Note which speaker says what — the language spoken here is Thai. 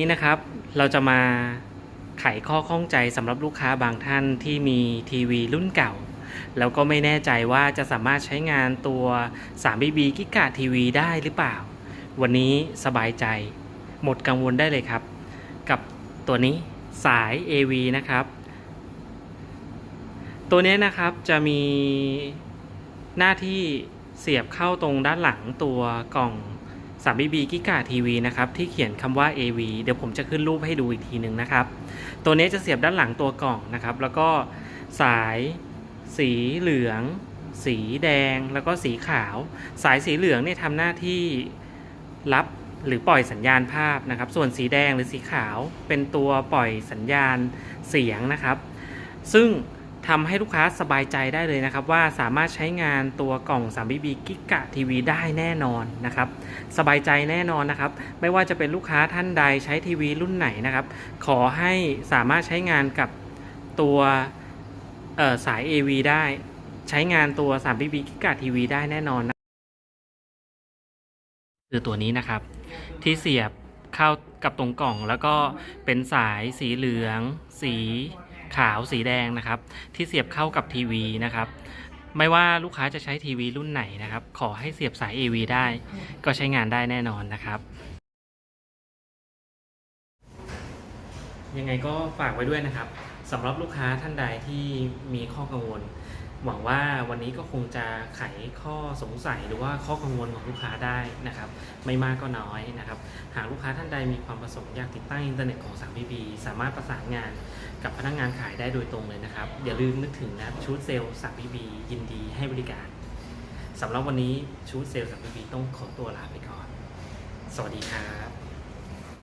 Speaker 1: นี้นะครับเราจะมาไขข้อข้องใจสำหรับลูกค้าบางท่านที่มีทีวีรุ่นเก่า แล้วก็ไม่แน่ใจว่าจะสามารถใช้งานตัว 3BB กิกะทีวีได้หรือเปล่า วันนี้สบายใจ หมดกังวลได้เลยครับ กับตัวนี้สาย AV นะครับ ตัวนี้นะครับจะมีหน้าที่เสียบเข้าตรงด้านหลังตัวกล่อง 3BB กิกะทีวีนะครับที่เขียนคำว่า AV เดี๋ยวผมจะขึ้นรูปให้ดูอีกทีหนึ่งนะครับ ตัวนี้จะเสียบด้านหลังตัวกล่องนะครับ แล้วก็สาย สีเหลือง สีแดงแล้วก็สีขาว สายสีเหลืองเนี่ยทำหน้าที่รับหรือปล่อยสัญญาณภาพนะครับ ส่วนสีแดงหรือสีขาวเป็นตัวปล่อยสัญญาณเสียงนะครับ ซึ่ง ทำให้ลูกค้าสบายใจได้เลยนะครับ ว่าสามารถใช้งานตัวกล่อง 3BB กิกะทีวีได้แน่นอนนะครับ สบายใจแน่นอนนะครับ ไม่ว่าจะเป็นลูกค้าท่านใดใช้ทีวีรุ่นไหนนะครับ ขอให้สามารถใช้งานกับตัวสาย AV ได้ ใช้งานตัว 3BB กิกะทีวีได้แน่นอนนะคือตัวนี้นะครับ ที่เสียบเข้ากับตรงกล่องแล้วก็เป็นสายสีเหลือง สี ขาวสีแดงนะครับ ที่เสียบเข้ากับทีวีนะครับไม่ว่าลูกค้าจะใช้ทีวีรุ่นไหนนะครับ ขอให้เสียบสาย AV ได้ ก็ใช้งานได้แน่นอนนะครับ ยังไงก็ฝากไว้ด้วยนะครับสำหรับลูกค้าท่านใดที่มีข้อกังวล หวังว่าวันนี้ก็คงจะไขข้อสงสัยหรือว่าข้อกังวลของลูกค้าได้นะครับ ไม่มากก็น้อยนะครับ หากลูกค้าท่านใดมีความประสงค์อยากติดตั้งอินเทอร์เน็ตของ 3BB สามารถประสานงานกับพนักงานขายได้โดยตรงเลยนะครับ อย่าลืมนึกถึงนะชุดเซลล์ 3BB ยินดีให้บริการสำหรับวันนี้ชุดเซลล์ 3BB ต้องขอตัวลาไปก่อน สวัสดีครับ